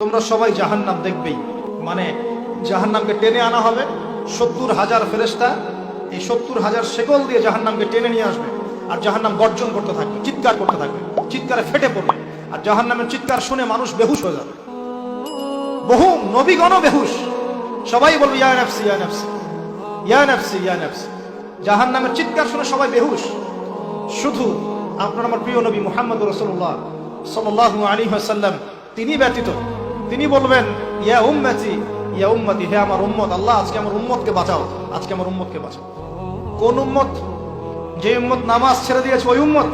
তোমরা সবাই জাহান্নাম দেখবেই। মানে জাহান্নামকে টেনে আনা হবে, সত্তর হাজার ফেরেস্তা এই সত্তর হাজার শেকল দিয়ে জাহান্নামকে টেনে নিয়ে আসবে। আর জাহান্নাম গর্জন করতে থাকবে, চিৎকার করতে থাকবে, চিৎকারে ফেটে পড়বে। আর জাহান্নামের চিৎকার শুনে মানুষ বেহুশ হয়ে যাবে। বহু নবীগণ বেহুশ। সবাই বলবে, ইয়া নাফসি ইয়া নাফসি ইয়া নাফসি ইয়া নাফসি। জাহান্নামের চিৎকার শুনে সবাই বেহুশ। শুধু আপনার আমার প্রিয় নবী মুহাম্মদ রসুল্লাহ সাল্লাহ আলী সাল্লাম তিনি ব্যতীত তিনি বলবেন, ইয়া উম্মতি ইয়া উম্মতি, হে আমার উম্মত, আল্লাহ আজকে আমার উম্মতকে বাঁচাও, আজকে আমার উম্মতকে বাঁচাও। কোন উম্মত যে উম্মত নামাজ ছেড়ে দিয়েছে ওই উম্মত?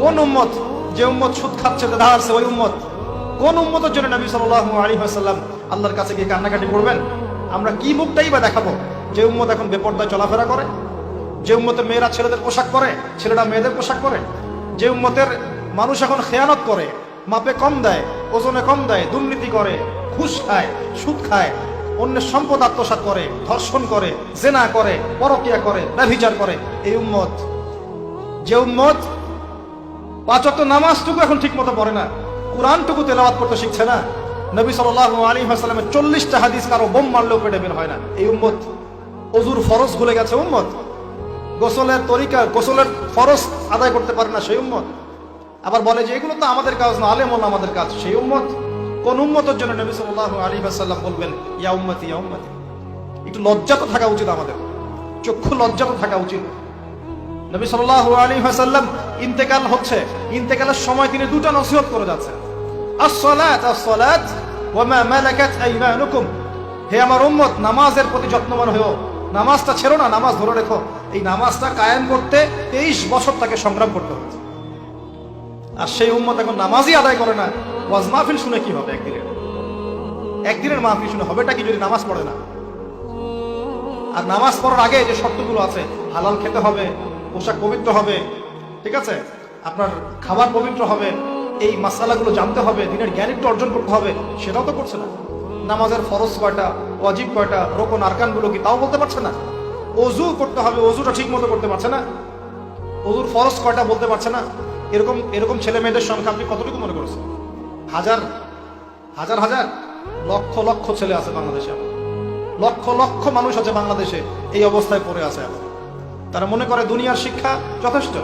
কোন উম্মত যে উম্মত সুদ খাচ্ছে দাঁড়াচ্ছে ওই উম্মত? কোন উম্মতের জন্য নবী সাল্লাহ আলী সাল্লাম আল্লাহর কাছে গিয়ে কান্নাকাটি করবেন? আমরা কি মুখটাই বা দেখাবো? যে উম্মত এখন বেপর্দায় চলাফেরা করে, যে উম্মতের মেয়েরা ছেলেদের পোশাক পরে, ছেলেরা মেয়েদের পোশাক পরে, যে উম্মতের মানুষ এখন খেয়ানত করে, মাপে কম দেয় ওজনে কম দেয়, দুর্নীতি করে, ঘুষ খায়, সুদ খায়, অন্যের সম্পদ আত্মসাৎ করে, ধর্ষণ করে, জেনা করে, পরকিয়া করে, ব্যভিচার করে। এই উম্মত, যে উম্মত পাঁচ নামাজটুকু এখন ঠিক মতো পড়ে না, কোরআনটুকু তেলাওয়াত করতে শিখছে না, নবী সাল্লাহ আলী হাসলামের চল্লিশটা হাদিস কারও বোম মারলেও পেটে বের হয় না। এই উম্মত অজুর ফরজ ভুলে গেছে উম্মত? গোসলের তরিকা, গোসলের ফরজ আদায় করতে পারে না সেই উম্মত? আবার বলে যে, এগুলো তো আমাদের কাজ না, আলেম আমাদের কাজ। সেই উম্মত, কোন উম্মতের জন্য নবী সাল্লাহ আলী হাসাল্লাম বলবেন, ইয়া উম্মতি ইয়া উম্মতি। একটু লজ্জা তো থাকা উচিত আমাদের। চক্ষু লজ্জা তো থাকা উচিত। নবী সাল্লাহ আলী হাসাল্লাম ইন্তেকাল হচ্ছে, ইন্তেকালের সময় তিনি দুটা নসিহত করে যাচ্ছেন। আসসালাত আসসালাত ওয়ামা মালাকাত আইমানুকুম। হে আমার উম্মত, নামাজের প্রতি যত্নবান হও নামাজটা ছেড়ো না, নামাজ ধরে রেখো। এই নামাজটা কায়েম করতে তেইশ বছর তাকে সংগ্রাম করতে হয়েছে। আর সেই উম্মত এখন নামাজই আদায় করে না। ওয়াজ মাহফিল শুনে কি হবে একদিনের? একদিনের মাহফিল শুনে হবেটা কি যদি নামাজ পড়ে না? আর নামাজ পড়ার আগে যে শর্তগুলো আছে, হালাল খেতে হবে, পোশাক পবিত্র হবে, ঠিক আছে? আপনার খাবার পবিত্র হবে, এই মাসালাগুলো জানতে হবে, দিনের জ্ঞান একটু অর্জন করতে হবে, সেটাও তো করছে না। নামাজের ফরজ কয়টা, ওয়াজিব কয়টা, রোকন আরকানগুলো কি তাও বলতে পারছে না? অজু করতে হবে অজুটা ঠিক মতো করতে পারছে না? অজুর ফরজ কয়টা বলতে পারছে না? এরকম এরকম ছেলে মেয়েদের সংখ্যা আপনি কতটুকু মনে করেছেন? হাজার হাজার হাজার, লক্ষ লক্ষ ছেলে আছে বাংলাদেশে লক্ষ লক্ষ মানুষ আছে বাংলাদেশে এই অবস্থায় পড়ে আছে এখন। তারা মনে করে দুনিয়ার শিক্ষা যথেষ্ট,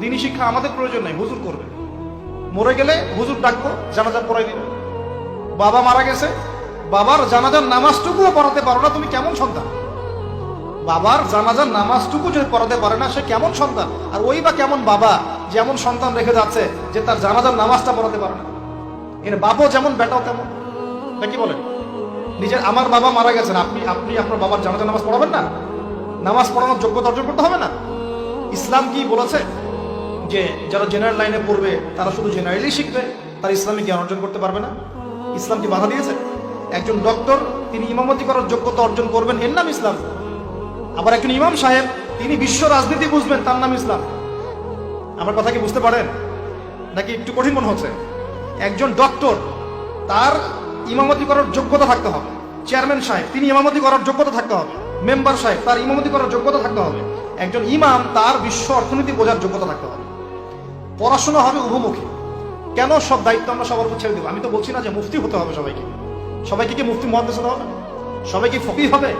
দিনী শিক্ষা আমাদের প্রয়োজন নেই, হুজুর করবে। মরে গেলে হুজুর ডাকবো জানাজা পড়াই দিবে। বাবা মারা গেছে, বাবার জানাজার নামাজটুকুও পড়াতে পারো না, তুমি কেমন সন্তান? বাবার জানাজার নামাজটুকু যদি পড়াতে পারে না, সে কেমন সন্তান? আর ওই বা কেমন বাবা? যেমন সন্তান রেখে যাচ্ছে যে তার জানাজার নামাজটা পড়াতে পারে না। এর বাবাও যেমন, বেটাও তেমন। নাকি বলেন? নিজের আমার বাবা মারা গেছেন, আপনি আপনি আপনার বাবার জানাজার নামাজ পড়াবেন না? নামাজ পড়ানোর যোগ্যতা অর্জন করতে হবে না? ইসলাম কি বলেছে? যে যারা জেনারেল লাইনে পড়বে, তারা শুধু জেনারেলি শিখবে, তারা ইসলামিক জ্ঞান অর্জন করতে পারবে না। ইসলাম কি বাধা দিয়েছে? একজন ডক্টর তিনি ইমামতি করার যোগ্যতা অর্জন করবেন, এর নাম ইসলাম। আবার একজন ইমাম সাহেব, তিনি বিশ্ব রাজনীতি বুঝবেন, তার নাম ইসলাম। আমার কথা কি বুঝতে পারেন? নাকি একটু কঠিন মনে হচ্ছে? একজন ডক্টর তার ইমামতি করার যোগ্যতা থাকতে হবে। চেয়ারম্যান সাহেব, তিনি ইমামতি করার যোগ্যতা থাকতে হবে। মেম্বার সাহেব, তার ইমামতি করার যোগ্যতা থাকতে হবে। একজন ইমাম, তার বিশ্ব অর্থনীতি বোঝার যোগ্যতা থাকতে হবে। পড়াশোনা হবে উভমুখী। কেন সব দায়িত্ব আমরা সবার উপর ছেড়ে দেবো? আমি তো বলছি না যে মুফতি হতে হবে সবাইকে। সবাইকে কি মুফতি মহাদেশ হবে? সবাইকে ফকি হবে?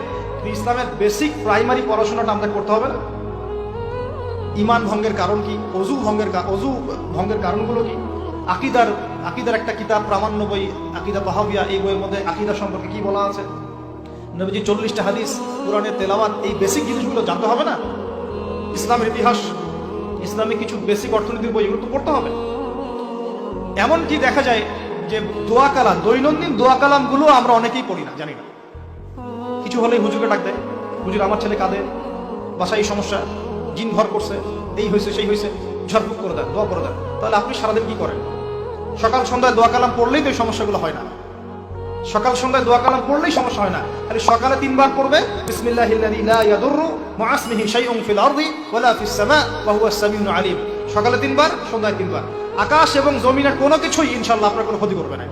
ইসলামের বেসিক প্রাইমারি পড়াশোনাটা আমাদের করতে হবে না। ইমান ভঙ্গের কারণ কি? অজু ভঙ্গের অজু ভঙ্গের কারণগুলো কি? আকিদার আকিদার একটা কিতাব প্রামাণ্য বই আকিদা বাহাবিয়া, এই বইয়ের মধ্যে আকিদা সম্পর্কে কি বলা আছে? নবীজি চল্লিশটা হাদিস কোরআনের তেলাওয়াত, এই বেসিক জিনিসগুলো জানতে হবে না? ইসলামের ইতিহাস ইসলামিক কিছু বেসিক অর্থনীতির বই, এগুলো পড়তে হবে। এমনকি দেখা যায় যে দোয়া কালাম, দৈনন্দিন দোয়া কালামগুলো আমরা অনেকেই পড়ি না, জানি না। কিছু হলেই হুজুরকে ডাক দেয়, হুজুর, আমার ছেলে কাঁদে, বাসায় এই সমস্যা। জিন ভর করছে, এই হয়েছে, সেই হয়েছে। ঝড়ফুক করে দেন, দোয়া করে দেন। তাহলে আপনি সারাদিন কি করেন? সকাল সন্ধ্যায় দোয়া কালাম পড়লেই তো এই সমস্যাগুলো হয় না। সকাল সন্ধ্যায় দোয়া কালাম পড়লেই সমস্যা হয় না। খালি সকালে তিনবার পড়বে সকালে তিনবার, সন্ধ্যায় তিনবার। আকাশ এবং জমিনের কোনো কিছুই ইনশাল্লাহ আপনার কোনো ক্ষতি করবে না